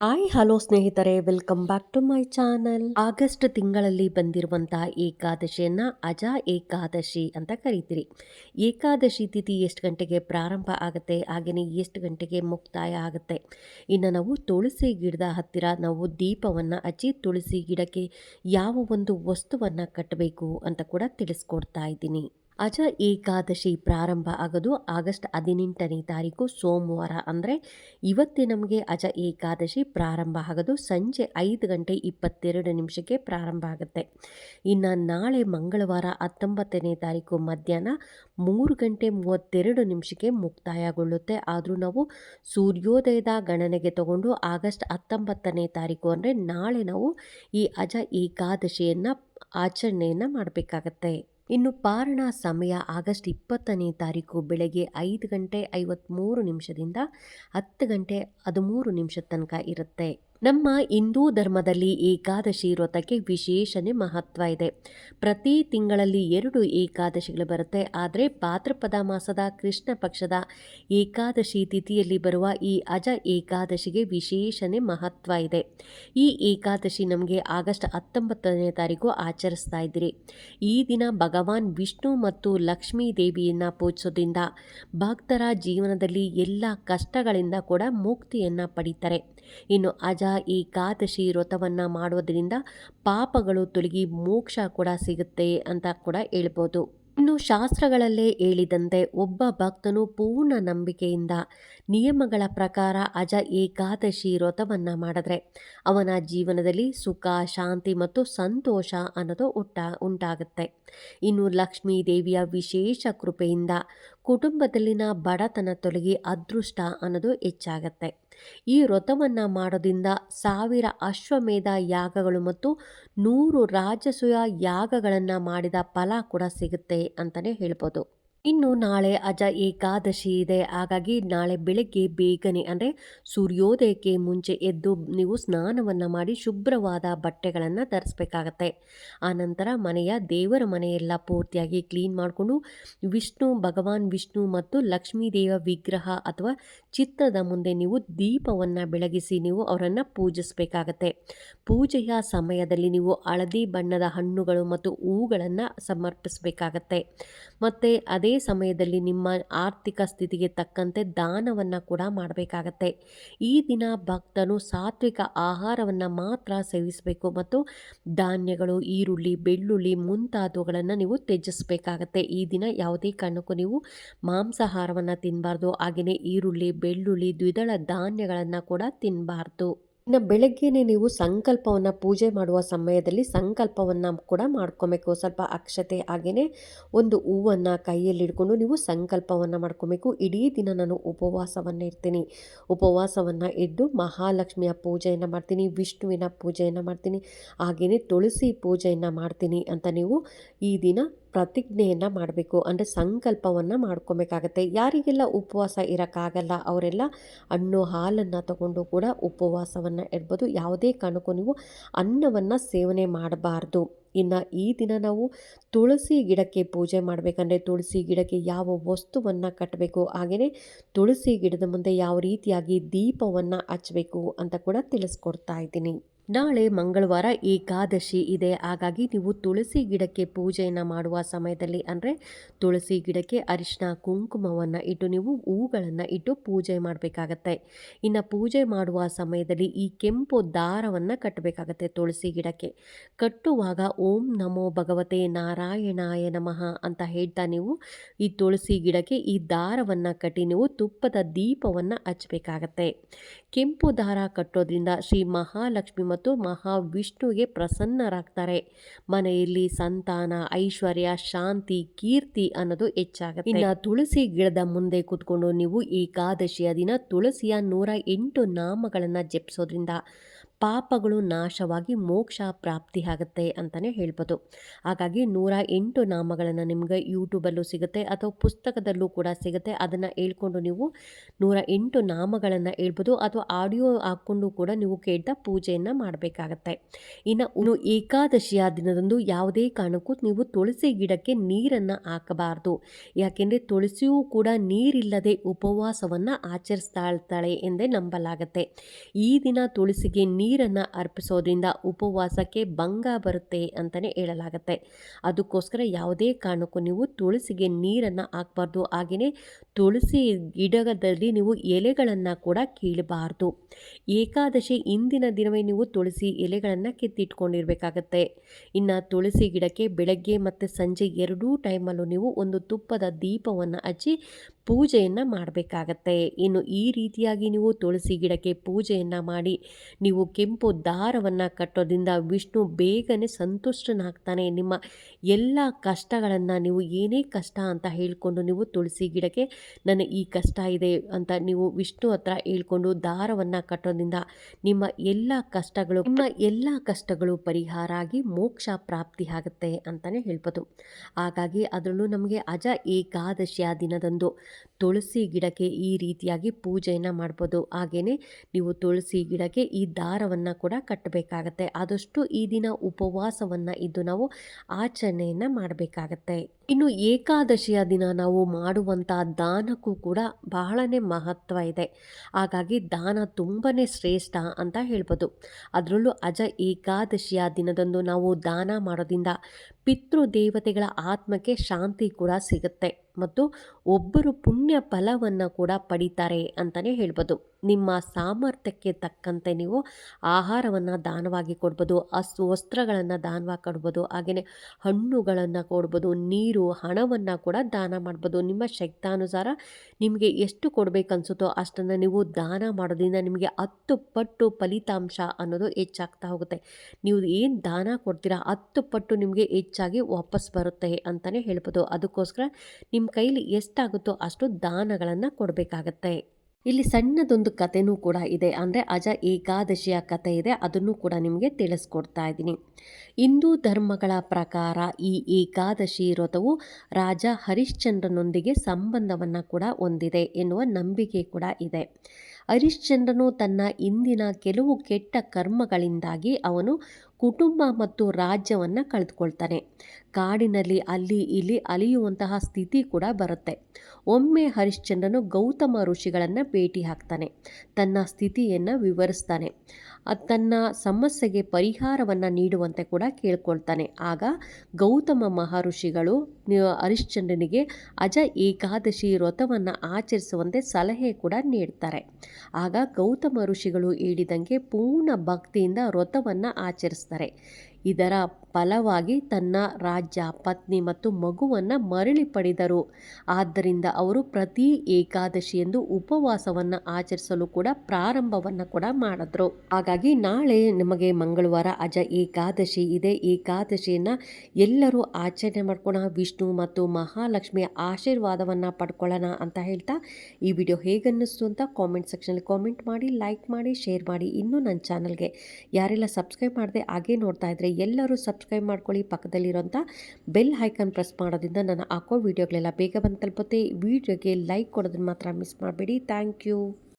Hi, hello ಸ್ನೇಹಿತರೆ, welcome back to my channel. August ತಿಂಗಳಲ್ಲಿ ಬಂದಿರುವಂತಹ ಏಕಾದಶಿಯನ್ನ ಅಜಾ ಏಕಾದಶಿ ಅಂತ ಕರಿತೀರಿ. ಏಕಾದಶಿ ತಿಥಿ ಎಷ್ಟು ಗಂಟೆಗೆ ಪ್ರಾರಂಭ ಆಗುತ್ತೆ? ಹಾಗೆಯೇ ಎಷ್ಟು ಗಂಟೆಗೆ ಮುಕ್ತಾಯ ಆಗುತ್ತೆ? ಇನ್ನು ನಾವು ತುಳಸಿ ಗಿಡದ ಹತ್ತಿರ ನಾವು ದೀಪವನ್ನು ಹಚ್ಚಿ ತುಳಸಿ ಗಿಡಕ್ಕೆ ಯಾವ ಒಂದು ವಸ್ತುವನ್ನು ಕಟ್ಟಬೇಕು ಅಂತ ಕೂಡ ತಿಳಿಸ್ಕೊಡ್ತಾ ಇದ್ದೀನಿ. ಅಜ ಏಕಾದಶಿ ಪ್ರಾರಂಭ ಆಗೋದು ಆಗಸ್ಟ್ ಹದಿನೆಂಟನೇ ತಾರೀಕು ಸೋಮವಾರ. ಅಂದರೆ ಇವತ್ತೇ ನಮಗೆ ಅಜ ಏಕಾದಶಿ ಪ್ರಾರಂಭ ಆಗೋದು ಸಂಜೆ ಐದು ಗಂಟೆ ಇಪ್ಪತ್ತೆರಡು ನಿಮಿಷಕ್ಕೆ ಪ್ರಾರಂಭ ಆಗುತ್ತೆ. ಇನ್ನು ನಾಳೆ ಮಂಗಳವಾರ ಹತ್ತೊಂಬತ್ತನೇ ತಾರೀಕು ಮಧ್ಯಾಹ್ನ ಮೂರು ಗಂಟೆ ಮೂವತ್ತೆರಡು ನಿಮಿಷಕ್ಕೆ ಮುಕ್ತಾಯಗೊಳ್ಳುತ್ತೆ. ಆದರೂ ನಾವು ಸೂರ್ಯೋದಯದ ಗಣನೆಗೆ ತಗೊಂಡು ಆಗಸ್ಟ್ ಹತ್ತೊಂಬತ್ತನೇ ತಾರೀಕು ಅಂದರೆ ನಾಳೆ ನಾವು ಈ ಅಜ ಏಕಾದಶಿಯನ್ನು ಆಚರಣೆಯನ್ನು ಮಾಡಬೇಕಾಗತ್ತೆ. ಇನ್ನು ಪಾರಣ ಸಮಯ ಆಗಸ್ಟ್ ಇಪ್ಪತ್ತನೇ ತಾರೀಕು ಬೆಳಗ್ಗೆ ಐದು ಗಂಟೆ ಐವತ್ತ್ಮೂರು ನಿಮಿಷದಿಂದ ಹತ್ತು ಗಂಟೆ ಹದಿಮೂರು ನಿಮಿಷದ ತನಕ ಇರುತ್ತೆ. ನಮ್ಮ ಹಿಂದೂ ಧರ್ಮದಲ್ಲಿ ಏಕಾದಶಿ ವ್ರತಕ್ಕೆ ವಿಶೇಷನೆ ಮಹತ್ವ ಇದೆ. ಪ್ರತಿ ತಿಂಗಳಲ್ಲಿ ಎರಡು ಏಕಾದಶಿಗಳು ಬರುತ್ತೆ. ಆದರೆ ಭಾದ್ರಪದ ಮಾಸದ ಕೃಷ್ಣ ಪಕ್ಷದ ಏಕಾದಶಿ ತಿಥಿಯಲ್ಲಿ ಬರುವ ಈ ಅಜ ಏಕಾದಶಿಗೆ ವಿಶೇಷನೆ ಮಹತ್ವ ಇದೆ. ಈ ಏಕಾದಶಿ ನಮಗೆ ಆಗಸ್ಟ್ ಹತ್ತೊಂಬತ್ತನೇ ತಾರೀಕು ಆಚರಿಸ್ತಾ ಇದ್ದೀರಿ. ಈ ದಿನ ಭಗವಾನ್ ವಿಷ್ಣು ಮತ್ತು ಲಕ್ಷ್ಮೀ ದೇವಿಯನ್ನು ಪೂಜಿಸೋದ್ರಿಂದ ಭಕ್ತರ ಜೀವನದಲ್ಲಿ ಎಲ್ಲ ಕಷ್ಟಗಳಿಂದ ಕೂಡ ಮುಕ್ತಿಯನ್ನು ಪಡೀತಾರೆ. ಇನ್ನು ಅಜ ಏಕಾದಶಿ ವ್ರತವನ್ನು ಮಾಡೋದರಿಂದ ಪಾಪಗಳು ತೊಲಗಿ ಮೋಕ್ಷ ಕೂಡ ಸಿಗುತ್ತೆ ಅಂತ ಕೂಡ ಹೇಳ್ಬೋದು. ಇನ್ನು ಶಾಸ್ತ್ರಗಳಲ್ಲೇ ಹೇಳಿದಂತೆ ಒಬ್ಬ ಭಕ್ತನು ಪೂರ್ಣ ನಂಬಿಕೆಯಿಂದ ನಿಯಮಗಳ ಪ್ರಕಾರ ಅಜ ಏಕಾದಶಿ ವ್ರತವನ್ನು ಮಾಡಿದ್ರೆ ಅವನ ಜೀವನದಲ್ಲಿ ಸುಖ, ಶಾಂತಿ ಮತ್ತು ಸಂತೋಷ ಅನ್ನೋದು ಉಂಟಾ, ಉಂಟಾಗುತ್ತೆ. ಇನ್ನು ಲಕ್ಷ್ಮೀ ದೇವಿಯ ವಿಶೇಷ ಕೃಪೆಯಿಂದ ಕುಟುಂಬದಲ್ಲಿನ ಬಡತನ ತೊಲಗಿ ಅದೃಷ್ಟ ಅನ್ನೋದು ಹೆಚ್ಚಾಗತ್ತೆ. ಈ ವ್ರತವನ್ನು ಮಾಡೋದ್ರಿಂದ ಸಾವಿರ ಅಶ್ವಮೇಧ ಯಾಗಗಳು ಮತ್ತು ನೂರು ರಾಜಸೂಯ ಯಾಗಗಳನ್ನು ಮಾಡಿದ ಫಲ ಕೂಡ ಸಿಗುತ್ತೆ ಅಂತಲೇ ಹೇಳ್ಬೋದು. ಇನ್ನು ನಾಳೆ ಅಜ ಏಕಾದಶಿ ಇದೆ. ಹಾಗಾಗಿ ನಾಳೆ ಬೆಳಗ್ಗೆ ಬೇಗನೆ, ಅಂದರೆ ಸೂರ್ಯೋದಯಕ್ಕೆ ಮುಂಚೆ ಎದ್ದು ನೀವು ಸ್ನಾನವನ್ನು ಮಾಡಿ ಶುಭ್ರವಾದ ಬಟ್ಟೆಗಳನ್ನು ಧರಿಸ್ಬೇಕಾಗತ್ತೆ. ಆನಂತರ ಮನೆಯ ದೇವರ ಮನೆಯೆಲ್ಲ ಪೂರ್ತಿಯಾಗಿ ಕ್ಲೀನ್ ಮಾಡಿಕೊಂಡು ವಿಷ್ಣು, ಭಗವಾನ್ ವಿಷ್ಣು ಮತ್ತು ಲಕ್ಷ್ಮೀ ದೇವ ವಿಗ್ರಹ ಅಥವಾ ಚಿತ್ರದ ಮುಂದೆ ನೀವು ದೀಪವನ್ನು ಬೆಳಗಿಸಿ ನೀವು ಅವರನ್ನು ಪೂಜಿಸಬೇಕಾಗತ್ತೆ. ಪೂಜೆಯ ಸಮಯದಲ್ಲಿ ನೀವು ಹಳದಿ ಬಣ್ಣದ ಹಣ್ಣುಗಳು ಮತ್ತು ಹೂಗಳನ್ನು ಸಮರ್ಪಿಸಬೇಕಾಗತ್ತೆ. ಮತ್ತು ಅದೇ ಸಮಯದಲ್ಲಿ ನಿಮ್ಮ ಆರ್ಥಿಕ ಸ್ಥಿತಿಗೆ ತಕ್ಕಂತೆ ದಾನವನ್ನು ಕೂಡ ಮಾಡಬೇಕಾಗತ್ತೆ. ಈ ದಿನ ಭಕ್ತನು ಸಾತ್ವಿಕ ಆಹಾರವನ್ನು ಮಾತ್ರ ಸೇವಿಸಬೇಕು ಮತ್ತು ಧಾನ್ಯಗಳು, ಈರುಳ್ಳಿ, ಬೆಳ್ಳುಳ್ಳಿ ಮುಂತಾದವುಗಳನ್ನು ನೀವು ತ್ಯಜಿಸಬೇಕಾಗತ್ತೆ. ಈ ದಿನ ಯಾವುದೇ ಕಾರಣಕ್ಕೂ ನೀವು ಮಾಂಸಾಹಾರವನ್ನು ತಿನ್ನಬಾರ್ದು ಹಾಗೆಯೇ ಈರುಳ್ಳಿ, ಬೆಳ್ಳುಳ್ಳಿ, ದ್ವಿದಳ ಧಾನ್ಯಗಳನ್ನು ಕೂಡ ತಿನ್ನಬಾರ್ದು ಇನ್ನು ಬೆಳಗ್ಗೆನೆ ನೀವು ಸಂಕಲ್ಪವನ್ನು ಪೂಜೆ ಮಾಡುವ ಸಮಯದಲ್ಲಿ ಸಂಕಲ್ಪವನ್ನು ಕೂಡ ಮಾಡ್ಕೊಬೇಕು. ಸ್ವಲ್ಪ ಅಕ್ಷತೆ ಹಾಗೆಯೇ ಒಂದು ಹೂವನ್ನು ಕೈಯಲ್ಲಿ ಹಿಡ್ಕೊಂಡು ನೀವು ಸಂಕಲ್ಪವನ್ನು ಮಾಡ್ಕೊಬೇಕು. ಇಡೀ ದಿನ ನಾನು ಉಪವಾಸವನ್ನು ಇರ್ತೀನಿ ಉಪವಾಸವನ್ನು ಇದ್ದು ಮಹಾಲಕ್ಷ್ಮಿಯ ಪೂಜೆಯನ್ನು ಮಾಡ್ತೀನಿ, ವಿಷ್ಣುವಿನ ಪೂಜೆಯನ್ನು ಮಾಡ್ತೀನಿ ಹಾಗೆಯೇ ತುಳಸಿ ಪೂಜೆಯನ್ನು ಮಾಡ್ತೀನಿ ಅಂತ ನೀವು ಈ ದಿನ ಪ್ರತಿಜ್ಞೆಯನ್ನು ಮಾಡಬೇಕು, ಅಂದರೆ ಸಂಕಲ್ಪವನ್ನು ಮಾಡ್ಕೊಬೇಕಾಗತ್ತೆ. ಯಾರಿಗೆಲ್ಲ ಉಪವಾಸ ಇರೋಕ್ಕಾಗಲ್ಲ, ಅವರೆಲ್ಲ ಹಣ್ಣು ಹಾಲನ್ನು ತಗೊಂಡು ಕೂಡ ಉಪವಾಸವನ್ನು ಇಡ್ಬೋದು. ಯಾವುದೇ ಕಾರಣಕ್ಕೂ ನೀವು ಅನ್ನವನ್ನು ಸೇವನೆ ಮಾಡಬಾರ್ದು. ಇನ್ನು ಈ ದಿನ ನಾವು ತುಳಸಿ ಗಿಡಕ್ಕೆ ಪೂಜೆ ಮಾಡಬೇಕಂದ್ರೆ ತುಳಸಿ ಗಿಡಕ್ಕೆ ಯಾವ ವಸ್ತುವನ್ನು ಕಟ್ಟಬೇಕು ಹಾಗೆಯೇ ತುಳಸಿ ಗಿಡದ ಮುಂದೆ ಯಾವ ರೀತಿಯಾಗಿ ದೀಪವನ್ನು ಹಚ್ಚಬೇಕು ಅಂತ ಕೂಡ ತಿಳಿಸ್ಕೊಡ್ತಾ ಇದ್ದೀನಿ. ನಾಳೆ ಮಂಗಳವಾರ ಏಕಾದಶಿ ಇದೆ. ಹಾಗಾಗಿ ನೀವು ತುಳಸಿ ಗಿಡಕ್ಕೆ ಪೂಜೆಯನ್ನು ಮಾಡುವ ಸಮಯದಲ್ಲಿ ಅಂದರೆ ತುಳಸಿ ಗಿಡಕ್ಕೆ ಅರಿಶಿನ ಕುಂಕುಮವನ್ನು ಇಟ್ಟು ನೀವು ಹೂಗಳನ್ನು ಇಟ್ಟು ಪೂಜೆ ಮಾಡಬೇಕಾಗತ್ತೆ. ಇನ್ನು ಪೂಜೆ ಮಾಡುವ ಸಮಯದಲ್ಲಿ ಈ ಕೆಂಪು ದಾರವನ್ನು ಕಟ್ಟಬೇಕಾಗತ್ತೆ ತುಳಸಿ ಗಿಡಕ್ಕೆ. ಕಟ್ಟುವಾಗ ಓಂ ನಮೋ ಭಗವತೆ ನಾರಾಯಣಾಯ ನಮಃ ಅಂತ ಹೇಳ್ತಾ ನೀವು ಈ ತುಳಸಿ ಗಿಡಕ್ಕೆ ಈ ದಾರವನ್ನು ಕಟ್ಟಿ ನೀವು ತುಪ್ಪದ ದೀಪವನ್ನು ಹಚ್ಚಬೇಕಾಗತ್ತೆ ಕೆಂಪು ದಾರ ಕಟ್ಟೋದ್ರಿಂದ ಶ್ರೀ ಮಹಾಲಕ್ಷ್ಮಿ ಮತ್ತು ಮಹಾವಿಷ್ಣುವಿಗೆ ಪ್ರಸನ್ನರಾಗ್ತಾರೆ. ಮನೆಯಲ್ಲಿ ಸಂತಾನ, ಐಶ್ವರ್ಯ, ಶಾಂತಿ, ಕೀರ್ತಿ ಅನ್ನೋದು ಹೆಚ್ಚಾಗುತ್ತೆ. ಇನ್ನು ತುಳಸಿ ಗಿಡದ ಮುಂದೆ ಕೂತ್ಕೊಂಡು ನೀವು ಏಕಾದಶಿಯ ದಿನ ತುಳಸಿಯ ನೂರ ಎಂಟು ನಾಮಗಳನ್ನು ಜಪಿಸೋದ್ರಿಂದ ಪಾಪಗಳು ನಾಶವಾಗಿ ಮೋಕ್ಷ ಪ್ರಾಪ್ತಿ ಆಗುತ್ತೆ ಅಂತಲೇ ಹೇಳ್ಬೋದು. ಹಾಗಾಗಿ ನೂರ ಎಂಟು ನಾಮಗಳನ್ನು ನಿಮಗೆ ಯೂಟ್ಯೂಬಲ್ಲೂ ಸಿಗುತ್ತೆ ಅಥವಾ ಪುಸ್ತಕದಲ್ಲೂ ಕೂಡ ಸಿಗುತ್ತೆ. ಅದನ್ನು ಹೇಳ್ಕೊಂಡು ನೀವು ನೂರ ಎಂಟು ನಾಮಗಳನ್ನು ಹೇಳ್ಬೋದು ಅಥವಾ ಆಡಿಯೋ ಹಾಕ್ಕೊಂಡು ಕೂಡ ನೀವು ಕೇಳ್ತಾ ಪೂಜೆಯನ್ನು ಮಾಡಬೇಕಾಗತ್ತೆ. ಇನ್ನು ಏಕಾದಶಿಯ ದಿನದಂದು ಯಾವುದೇ ಕಾರಣಕ್ಕೂ ನೀವು ತುಳಸಿ ಗಿಡಕ್ಕೆ ನೀರನ್ನು ಹಾಕಬಾರ್ದು. ಯಾಕೆಂದರೆ ತುಳಸಿಯೂ ಕೂಡ ನೀರಿಲ್ಲದೆ ಉಪವಾಸವನ್ನು ಆಚರಿಸ್ತಾ ಇರ್ತಾಳೆ ಎಂದೇ ನಂಬಲಾಗತ್ತೆ. ಈ ದಿನ ತುಳಸಿಗೆ ನೀರನ್ನು ಅರ್ಪಿಸೋದ್ರಿಂದ ಉಪವಾಸಕ್ಕೆ ಭಂಗ ಬರುತ್ತೆ ಅಂತಲೇ ಹೇಳಲಾಗತ್ತೆ. ಅದಕ್ಕೋಸ್ಕರ ಯಾವುದೇ ಕಾರಣಕ್ಕೂ ನೀವು ತುಳಸಿಗೆ ನೀರನ್ನು ಹಾಕಬಾರ್ದು. ಹಾಗೆಯೇ ತುಳಸಿ ಗಿಡದಲ್ಲಿ ನೀವು ಎಲೆಗಳನ್ನು ಕೂಡ ಕೀಳಬಾರ್ದು. ಏಕಾದಶಿ ಇಂದಿನ ದಿನವೇ ನೀವು ತುಳಸಿ ಎಲೆಗಳನ್ನು ಕೆತ್ತಿಟ್ಕೊಂಡಿರಬೇಕಾಗತ್ತೆ. ಇನ್ನು ತುಳಸಿ ಗಿಡಕ್ಕೆ ಬೆಳಗ್ಗೆ ಮತ್ತು ಸಂಜೆ ಎರಡೂ ಟೈಮಲ್ಲೂ ನೀವು ಒಂದು ತುಪ್ಪದ ದೀಪವನ್ನು ಹಚ್ಚಿ ಪೂಜೆಯನ್ನು ಮಾಡಬೇಕಾಗತ್ತೆ. ಇನ್ನು ಈ ರೀತಿಯಾಗಿ ನೀವು ತುಳಸಿ ಗಿಡಕ್ಕೆ ಪೂಜೆಯನ್ನು ಮಾಡಿ ನೀವು ಕೆಂಪು ದಾರವನ್ನು ಕಟ್ಟೋದ್ರಿಂದ ವಿಷ್ಣು ಬೇಗನೆ ಸಂತುಷ್ಟನಾಗ್ತಾನೆ. ನಿಮ್ಮ ಎಲ್ಲ ಕಷ್ಟಗಳನ್ನು ನೀವು ಏನೇ ಕಷ್ಟ ಅಂತ ಹೇಳಿಕೊಂಡು ನೀವು ತುಳಸಿ ಗಿಡಕ್ಕೆ ನನ್ನ ಈ ಕಷ್ಟ ಇದೆ ಅಂತ ನೀವು ವಿಷ್ಣು ಹತ್ರ ಹೇಳ್ಕೊಂಡು ದಾರವನ್ನು ಕಟ್ಟೋದ್ರಿಂದ ನಿಮ್ಮ ಎಲ್ಲ ಕಷ್ಟಗಳು ನಿಮ್ಮ ಎಲ್ಲ ಕಷ್ಟಗಳು ಪರಿಹಾರ ಆಗಿ ಮೋಕ್ಷ ಪ್ರಾಪ್ತಿ ಆಗುತ್ತೆ ಅಂತಲೇ ಹೇಳ್ಬೋದು. ಹಾಗಾಗಿ ಅದರಲ್ಲೂ ನಮಗೆ ಅಜ ಏಕಾದಶಿಯ ದಿನದಂದು ತುಳಸಿ ಗಿಡಕ್ಕೆ ಈ ರೀತಿಯಾಗಿ ಪೂಜೆಯನ್ನು ಮಾಡ್ಬೋದು. ಹಾಗೆಯೇ ನೀವು ತುಳಸಿ ಗಿಡಕ್ಕೆ ಈ ದಾರವನ್ನು ಕೂಡ ಕಟ್ಟಬೇಕಾಗತ್ತೆ. ಆದಷ್ಟು ಈ ದಿನ ಉಪವಾಸವನ್ನು ಇದ್ದು ನಾವು ಆಚರಣೆಯನ್ನು ಮಾಡಬೇಕಾಗತ್ತೆ. ಇನ್ನು ಏಕಾದಶಿಯ ದಿನ ನಾವು ಮಾಡುವಂಥ ದಾನಕ್ಕೂ ಕೂಡ ಬಹಳನೇ ಮಹತ್ವ ಇದೆ. ಹಾಗಾಗಿ ದಾನ ತುಂಬಾ ಶ್ರೇಷ್ಠ ಅಂತ ಹೇಳ್ಬೋದು. ಅದರಲ್ಲೂ ಅಜ ಏಕಾದಶಿಯ ದಿನದಂದು ನಾವು ದಾನ ಮಾಡೋದ್ರಿಂದ ಪಿತೃ ದೇವತೆಗಳ ಆತ್ಮಕ್ಕೆ ಶಾಂತಿ ಕೂಡ ಸಿಗುತ್ತೆ ಮತ್ತು ಒಬ್ಬರು ಪುಣ್ಯ ಫಲವನ್ನು ಕೂಡ ಪಡಿತಾರೆ ಅಂತಲೇ ಹೇಳ್ಬೋದು. ನಿಮ್ಮ ಸಾಮರ್ಥ್ಯಕ್ಕೆ ತಕ್ಕಂತೆ ನೀವು ಆಹಾರವನ್ನು ದಾನವಾಗಿ ಕೊಡ್ಬೋದು ಅಸ್ ವಸ್ತ್ರಗಳನ್ನು ದಾನವಾಗಿ ಕೊಡ್ಬೋದು ಹಾಗೆಯೇ ಹಣ್ಣುಗಳನ್ನು ಕೊಡ್ಬೋದು, ನೀರು, ಹಣವನ್ನು ಕೂಡ ದಾನ ಮಾಡ್ಬೋದು. ನಿಮ್ಮ ಶಕ್ತಾನುಸಾರ ನಿಮಗೆ ಎಷ್ಟು ಕೊಡಬೇಕನ್ಸುತ್ತೋ ಅಷ್ಟನ್ನು ನೀವು ದಾನ ಮಾಡೋದ್ರಿಂದ ನಿಮಗೆ ಹತ್ತು ಪಟ್ಟು ಫಲಿತಾಂಶ ಅನ್ನೋದು ಹೆಚ್ಚಾಗ್ತಾ ಹೋಗುತ್ತೆ. ನೀವು ಏನು ದಾನ ಕೊಡ್ತೀರಾ ಹತ್ತು ಪಟ್ಟು ನಿಮಗೆ ಹೆಚ್ಚಾಗಿ ವಾಪಸ್ ಬರುತ್ತೆ ಅಂತಲೇ ಹೇಳ್ಬೋದು. ಅದಕ್ಕೋಸ್ಕರ ನಿಮ್ಮ ಕೈಲಿ ಎಷ್ಟಾಗುತ್ತೋ ಅಷ್ಟು ದಾನಗಳನ್ನು ಕೊಡಬೇಕಾಗತ್ತೆ. ಇಲ್ಲಿ ಸಣ್ಣದೊಂದು ಕಥೆನೂ ಕೂಡ ಇದೆ. ಅಂದರೆ ಅಜ ಏಕಾದಶಿಯ ಕಥೆ ಇದೆ. ಅದನ್ನು ಕೂಡ ನಿಮಗೆ ತಿಳಿಸ್ಕೊಡ್ತಾ ಇದ್ದೀನಿ. ಹಿಂದೂ ಧರ್ಮಗಳ ಪ್ರಕಾರ ಈ ಏಕಾದಶಿ ವ್ರತವು ರಾಜ ಹರಿಶ್ಚಂದ್ರನೊಂದಿಗೆ ಸಂಬಂಧವನ್ನು ಕೂಡ ಹೊಂದಿದೆ ಎನ್ನುವ ನಂಬಿಕೆ ಕೂಡ ಇದೆ. ಹರಿಶ್ಚಂದ್ರನು ತನ್ನ ಇಂದಿನ ಕೆಲವು ಕೆಟ್ಟ ಕರ್ಮಗಳಿಂದಾಗಿ ಅವನು ಕುಟುಂಬ ಮತ್ತು ರಾಜ್ಯವನ್ನು ಕಳೆದುಕೊಳ್ತಾನೆ. ಕಾಡಿನಲ್ಲಿ ಅಲ್ಲಿ ಇಲ್ಲಿ ಅಲಿಯುವಂತಹ ಸ್ಥಿತಿ ಕೂಡ ಬರುತ್ತೆ. ಒಮ್ಮೆ ಹರಿಶ್ಚಂದ್ರನು ಗೌತಮ ಋಷಿಗಳನ್ನು ಭೇಟಿ ಹಾಕ್ತಾನೆ. ತನ್ನ ಸ್ಥಿತಿಯನ್ನು ವಿವರಿಸ್ತಾನೆ. ತನ್ನ ಸಮಸ್ಯೆಗೆ ಪರಿಹಾರವನ್ನು ನೀಡುವಂತೆ ಕೂಡ ಕೇಳ್ಕೊಳ್ತಾನೆ. ಆಗ ಗೌತಮ ಮಹರ್ಷಿಗಳು ಹರಿಶ್ಚಂದ್ರನಿಗೆ ಅಜ ಏಕಾದಶಿ ವ್ರತವನ್ನು ಆಚರಿಸುವಂತೆ ಸಲಹೆ ಕೂಡ ನೀಡ್ತಾರೆ. ಆಗ ಗೌತಮ ಋಷಿಗಳು ಹೇಳಿದಂಗೆ ಪೂರ್ಣ ಭಕ್ತಿಯಿಂದ ವ್ರತವನ್ನು ಆಚರಿಸ್ತಾರೆ. ಇದರ ಫಲವಾಗಿ ತನ್ನ ರಾಜ್ಯ, ಪತ್ನಿ ಮತ್ತು ಮಗುವನ್ನು ಮರಳಿ ಪಡೆದರು. ಆದ್ದರಿಂದ ಅವರು ಪ್ರತಿ ಏಕಾದಶಿಯಂದು ಉಪವಾಸವನ್ನು ಆಚರಿಸಲು ಕೂಡ ಪ್ರಾರಂಭವನ್ನು ಕೂಡ ಮಾಡಿದ್ರು. ಹಾಗಾಗಿ ನಾಳೆ ನಮಗೆ ಮಂಗಳವಾರ ಅಜ ಏಕಾದಶಿ ಇದೆ. ಏಕಾದಶಿಯನ್ನು ಎಲ್ಲರೂ ಆಚರಣೆ ಮಾಡ್ಕೊಳ್ಳೋಣ ವಿಷ್ಣು ಮತ್ತು ಮಹಾಲಕ್ಷ್ಮಿಯ ಆಶೀರ್ವಾದವನ್ನು ಪಡ್ಕೊಳ್ಳೋಣ ಅಂತ ಹೇಳ್ತಾ ಈ ವಿಡಿಯೋ ಹೇಗನ್ನಿಸ್ತು ಅಂತ ಕಾಮೆಂಟ್ ಸೆಕ್ಷನಲ್ಲಿ ಕಾಮೆಂಟ್ ಮಾಡಿ ಲೈಕ್ ಮಾಡಿ ಶೇರ್ ಮಾಡಿ ಇನ್ನೂ ನನ್ನ ಚಾನಲ್ಗೆ ಯಾರೆಲ್ಲ ಸಬ್ಸ್ಕ್ರೈಬ್ ಮಾಡಿದೆ ಹಾಗೆ ನೋಡ್ತಾ ಇದ್ರೆ ಎಲ್ಲರೂ ಸಬ್ಸ್ಕ್ರೈಬ್ ಮಾಡ್ಕೊಳ್ಳಿ, ಪಕ್ಕದಲ್ಲಿರೋಂಥ ಬೆಲ್ ಹೈಕನ್ ಪ್ರೆಸ್ ಮಾಡೋದ್ರಿಂದ ನಾನು ಹಾಕೋ ವೀಡಿಯೋಗಳೆಲ್ಲ ಬೇಗ ಬಂದು ತಲುಪುತ್ತೆ. ವೀಡಿಯೋಗೆ ಲೈಕ್ ಕೊಡೋದನ್ನು ಮಾತ್ರ ಮಿಸ್ ಮಾಡಬೇಡಿ. Thank you.